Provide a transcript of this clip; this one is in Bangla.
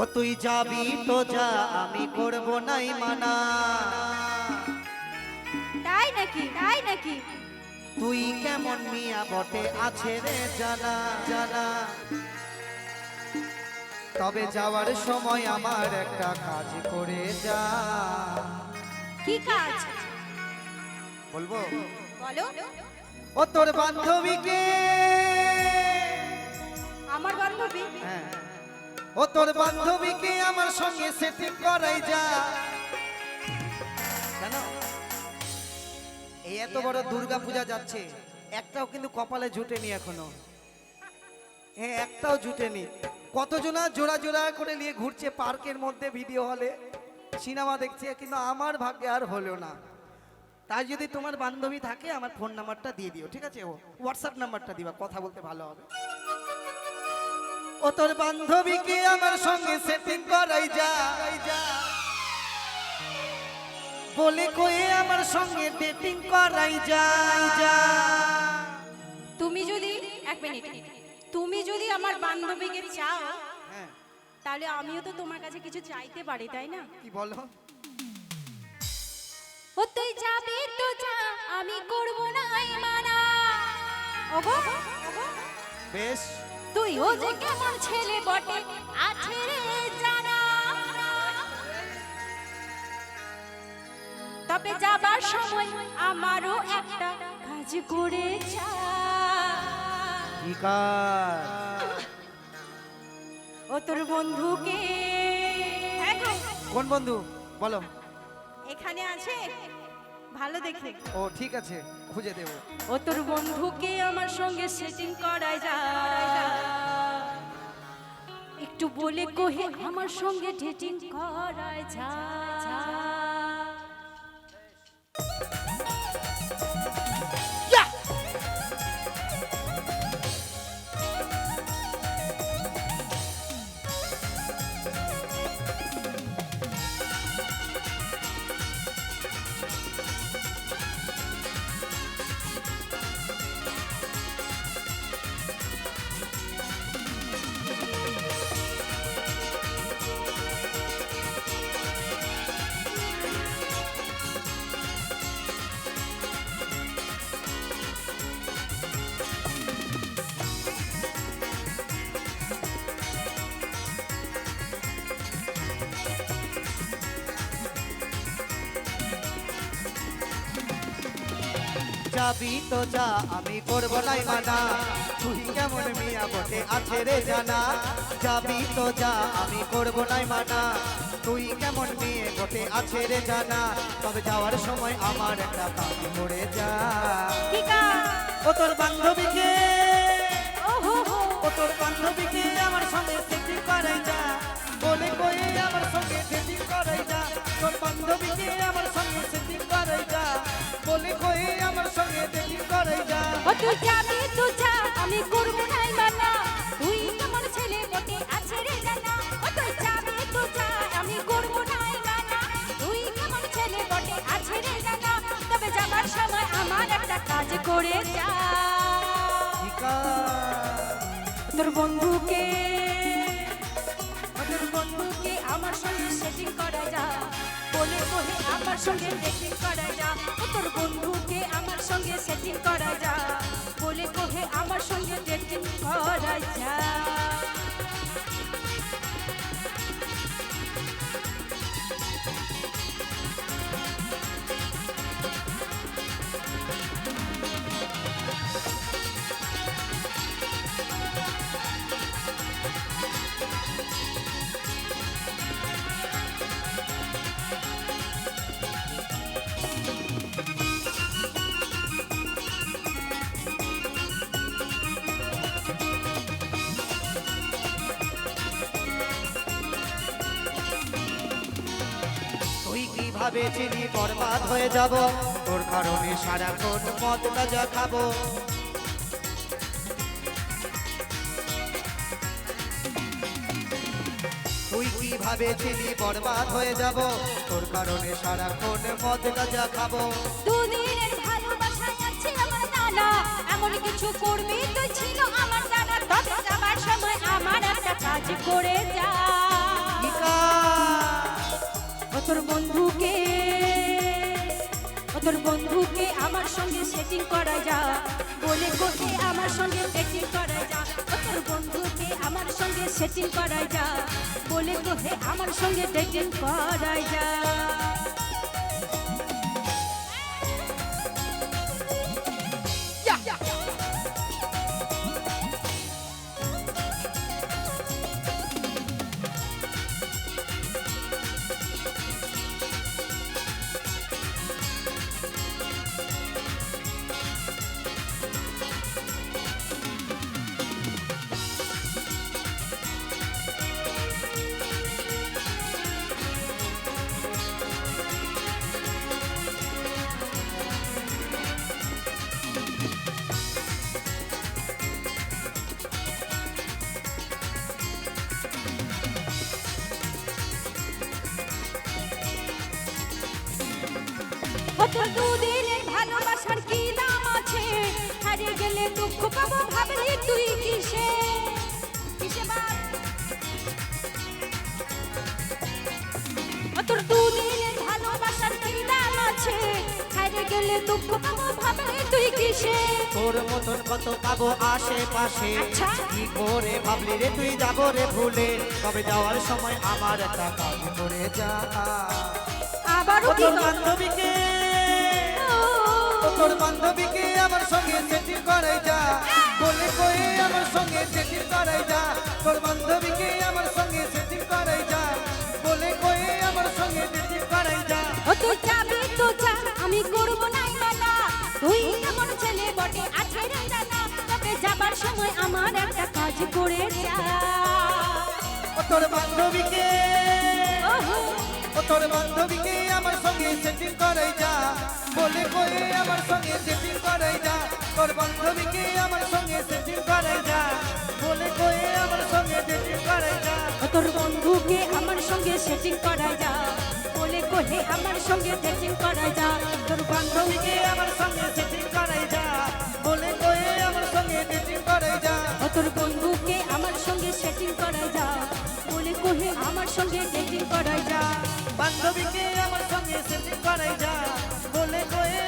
ও তুই যাবি তো যা আমি করব নাই মানা। তাই নাকি তাই নাকি? তুই কেমন মিয়া বটে আছে রে জানা জানা। তবে যাওয়ার সময় আমার একটা কাজ করে যা। কি কাজ? বলব? বলো। ও তোর বান্ধবীকে? আমার বান্ধবী? হ্যাঁ। ও তোর বান্ধবীকে আমার সঙ্গে সেটিং করাই যা। কেন? এই এত বড় দুর্গা পূজা যাচ্ছে, একটাও কিন্তু কপালে জুটেনি এখনও। হ্যাঁ একটাও জুটেনি। কতজনা জোড়া জোড়া করে নিয়ে ঘুরছে পার্কের মধ্যে ভিডিও হলে? সিনেমা দেখছে, কিন্তু আমার ভাগ্যে আর হলো না। তাই যদি তোমার বান্ধবী থাকে, আমার ফোন নাম্বারটা দিয়ে দিও, ঠিক আছে? ও হোয়াটসঅ্যাপ নাম্বারটা দিবা, কথা বলতে ভালো হবে। ও তোর বান্ধবীকে আমার সঙ্গে সেটিং করাই যা? বলে কয়ে আমার সঙ্গে ডেটিং করাই যায় যা। তুমি যদি এক মিনিট তুমি যদি আমার বান্ধবীকে চাও হ্যাঁ। তাহলে আমিও তো তোমার কাছে কিছু চাইতে পারি তাই না? কি বলো? ও তুই যাবি তো যা আমি করব না মানা ওগো ওগো। বেশ। তুই ও যে কেমন ছেলে বটে আছে রে জানা। তবে যাবার সময় আমারও একটা কাজ করে যা। ও তোর বন্ধুকে। হ্যাঁ কোন বন্ধু? বলো। এখানে আছে। ভালো দেখে। ও ঠিক আছে। খুঁজে দেবো। ও তোর বন্ধুকে আমার সঙ্গে সেটিং করায় যা। একটু বলে কহে আমার সঙ্গে ডেটিং করায় যা। যাবি তো যা আমি করব নাই মানা। তুই কেমন মিয়া বটে আছে রে জানা। যাবি তো যা আমি করব নাই মানা। তুই কেমন মেয়ে বটে আছে রে জানা। তবে যাওয়ার সময় আমার একটা কাজ করে যা। ও তোর বান্ধবীকে। ও তোর বান্ধবীকে। কয়ে আমার সঙ্গে সেটিং করাই যা। ও তুই যাবি তো যা আমি করব নাই মানা। তুই কেমন ছেলে বটে আছে রে জানা। ও তুই যাবি তো যা আমি করব নাই মানা। তুই কেমন ছেলে বটে আছে রে জানা। তবে যাবার সময় আমার একটা কাজ করে যা। তোর বন্ধুকে তোর বন্ধুকে আমার সঙ্গে সেটিং করা যা। বলে বলে আমার সঙ্গে ডেটিং করা যা। ও তোর সেটিং করা যা। বলে কোহে আমার সঙ্গে ডেটিং করা যা। কীভাবে চিনি বরবাদ হয়ে যাব। তোর কারণে সারাক্ষণ মদ গাঁজা খাব। তুই কীভাবে চিনি বরবাদ হয়ে যাব? তোর কারণে সারাক্ষণ মদ গাঁজা খাব। দুদিনের ভালোবাসায় আছে আমার নানা। এমন কিছু করবি তুই ছিল আমার জানা তবে যাবার সময় আমার একটা কাজ করে যা। তোর বন্ধুকে তোর বন্ধুকে আমার সঙ্গে সেটিং করা যা। বলে কোথে আমার সঙ্গে সেটিং করা যা। তোর বন্ধুকে আমার সঙ্গে সেটিং করা যা। বলে কোথে আমার সঙ্গে সেটিং করা যা। তোর দুদিনের ভালোবাসার কি দাম আছে? হারিয়ে গেলে দুঃখ পাবো ভাবলি তুই কিসে? কিসে বাপ? ও তোর দুদিনের ভালোবাসার কি দাম আছে? হারিয়ে গেলে দুঃখ পাবো ভাবলি তুই কিসে? তোর মতন কত পাবো আশেপাশে? আচ্ছা। কি করে ভাবলি রে তুই? যাব রে ভুলে। তবে যাওয়ার সময় আমার একটা কাজ করে যা। তোর বান্ধবীকে তোর বান্ধবীকে আমার সঙ্গে সেটিং করাই যা। বলে কয়ে আমার সঙ্গে সেটিং করাই যা। তোর বান্ধবীকে আমার সঙ্গে সেটিং করাই যা। বলে কয়ে আমার সঙ্গে সেটিং করাই যা। ও তুই যাবি তো যা আমি করব নাই মানা তুই এমন ছেলে বটে আছে রে জানা তবে যাবার সময় আমার একটা কাজ করে যা। ও তোর বান্ধবীকে। ওহো, ও তোর বান্ধবীকে আমার সঙ্গে সেটিং করাই যা। বলে কয়ে আমার সঙ্গে সেটিং করাই যা। তোর বান্ধবীকে আমার সঙ্গে সেটিং করাই যা। বলে কয়ে আমার সঙ্গে সেটিং করাই যা। ও তোর বন্ধুকে আমার সঙ্গে সেটিং করা যা। বলে কোহে আমার সঙ্গে সেটিং করা যা। তোর বান্ধবীকে আমার সঙ্গে সেটিং করাই যা। বলে কয়ে আমার সঙ্গে সেটিং করাই যা। ও তোর বন্ধুকে আমার সঙ্গে সেটিং করা যা। কুহে আমার সঙ্গে ডেটিং করাই যা। বান্ধবীকে আমার সঙ্গে সেটিং করাই যা। বলে কয়ে